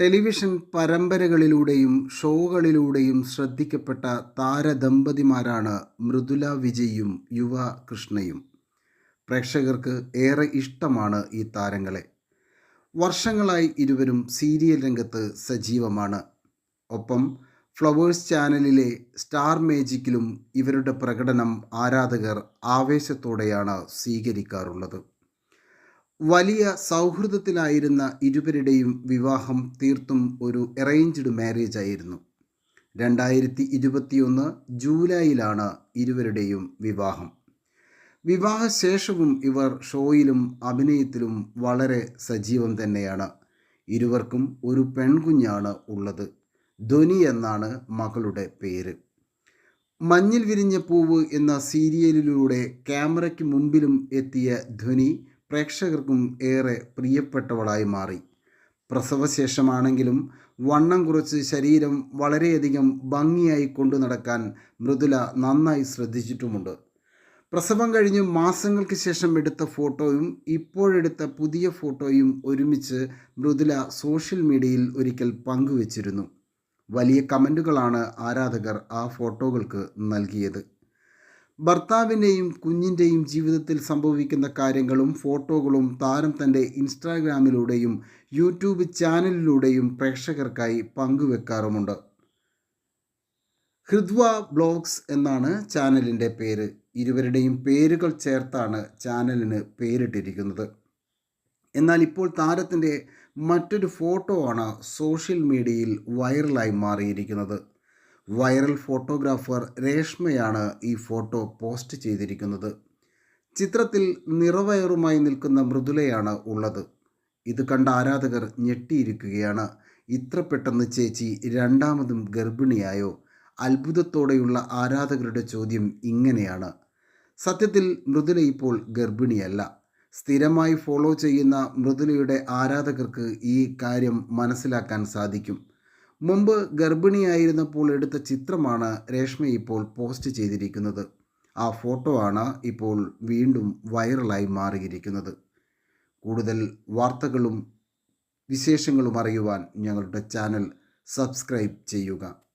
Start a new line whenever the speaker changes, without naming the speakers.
Television പരമ്പരകളിലൂടെയും ഷോകളിലൂടെയും ശ്രദ്ധിക്കപ്പെട്ട താരദമ്പതിമാരാണ് Mridula വിജയും യുവ കൃഷ്ണയും. പ്രേക്ഷകർക്ക് ഏറെ ഇഷ്ടമാണ് ഈ താരങ്ങളെ. വർഷങ്ങളായി ഇരുവരും സീരിയൽ രംഗത്ത് സജീവമാണ്. ഒപ്പം ഫ്ലവേഴ്സ് ചാനലിലെ സ്റ്റാർ മേജിക്കിലും ഇവരുടെ പ്രകടനം ആരാധകർ ആവേശത്തോടെയാണ് സ്വീകരിക്കാറുള്ളത്. വലിയ സൗഹൃദത്തിലായിരുന്ന ഇരുവരുടെയും വിവാഹം തീർത്തും ഒരു അറേഞ്ച്ഡ് മാരേജ് ആയിരുന്നു. രണ്ടായിരത്തി ഇരുപത്തിയൊന്ന് ജൂലൈയിലാണ് ഇരുവരുടെയും വിവാഹം. വിവാഹശേഷവും ഇവർ ഷോയിലും അഭിനയത്തിലും വളരെ സജീവം തന്നെയാണ്. ഇരുവർക്കും ഒരു പെൺകുഞ്ഞാണ് ഉള്ളത്. ധ്വനി എന്നാണ് മകളുടെ പേര്. മഞ്ഞിൽ വിരിഞ്ഞ പൂവ് എന്ന സീരിയലിലൂടെ ക്യാമറയ്ക്ക് മുമ്പിലും എത്തിയ ധ്വനി പ്രേക്ഷകർക്കും ഏറെ പ്രിയപ്പെട്ടവളായി മാറി. പ്രസവശേഷമാണെങ്കിലും വണ്ണം കുറച്ച് ശരീരം വളരെയധികം ഭംഗിയായി കൊണ്ടു നടക്കാൻ മൃദുല നന്നായി ശ്രദ്ധിച്ചിട്ടുമുണ്ട്. പ്രസവം കഴിഞ്ഞ് മാസങ്ങൾക്ക് ശേഷം എടുത്ത ഫോട്ടോയും ഇപ്പോഴെടുത്ത പുതിയ ഫോട്ടോയും ഒരുമിച്ച് മൃദുല സോഷ്യൽ മീഡിയയിൽ ഒരിക്കൽ പങ്കുവച്ചിരുന്നു. വലിയ കമന്റുകളാണ് ആരാധകർ ആ ഫോട്ടോകൾക്ക് നൽകിയത്. ഭർത്താവിന്റെയും കുഞ്ഞിന്റെയും ജീവിതത്തിൽ സംഭവിക്കുന്ന കാര്യങ്ങളും ഫോട്ടോകളും താരം തന്റെ ഇൻസ്റ്റാഗ്രാമിലൂടെയും യൂട്യൂബ് ചാനലിലൂടെയും പ്രേക്ഷകർക്കായി പങ്കുവെക്കാറുമുണ്ട്. ഹൃദ്വ ബ്ലോഗ്സ് എന്നാണ് ചാനലിന്റെ പേര്. ഇരുവരുടെയും പേരുകൾ ചേർത്താണ് ചാനലിന് പേരിട്ടിരിക്കുന്നത്. എന്നാൽ ഇപ്പോൾ താരത്തിന്റെ മറ്റൊരു ഫോട്ടോ ആണ് സോഷ്യൽ മീഡിയയിൽ വൈറലായി മാറിയിരിക്കുന്നത്. വൈറൽ ഫോട്ടോഗ്രാഫർ രേഷ്മയാണ് ഈ ഫോട്ടോ പോസ്റ്റ് ചെയ്തിരിക്കുന്നത്. ചിത്രത്തിൽ നിറവയറുമായി നിൽക്കുന്ന മൃദുലയാണ് ഉള്ളത്. ഇത് കണ്ട ആരാധകർ ഞെട്ടിയിരിക്കുകയാണ്. ഇത്ര പെട്ടെന്ന് ചേച്ചി രണ്ടാമതും ഗർഭിണിയായോ? അത്ഭുതത്തോടെയുള്ള ആരാധകരുടെ ചോദ്യം ഇങ്ങനെയാണ്. സത്യത്തിൽ മൃദുല ഇപ്പോൾ ഗർഭിണിയല്ല. സ്ഥിരമായി ഫോളോ ചെയ്യുന്ന മൃദുലയുടെ ആരാധകർക്ക് ഈ കാര്യം മനസ്സിലാക്കാൻ സാധിക്കും. മുമ്പ് ഗർഭിണിയായിരുന്നപ്പോൾ എടുത്ത ചിത്രമാണ് രേഷ്മ ഇപ്പോൾ പോസ്റ്റ് ചെയ്തിരിക്കുന്നത്. ആ ഫോട്ടോ ആണ് ഇപ്പോൾ വീണ്ടും വൈറലായി മാറിയിരിക്കുന്നത്. കൂടുതൽ വാർത്തകളും വിശേഷങ്ങളും അറിയുവാൻ ഞങ്ങളുടെ ചാനൽ സബ്സ്ക്രൈബ് ചെയ്യുക.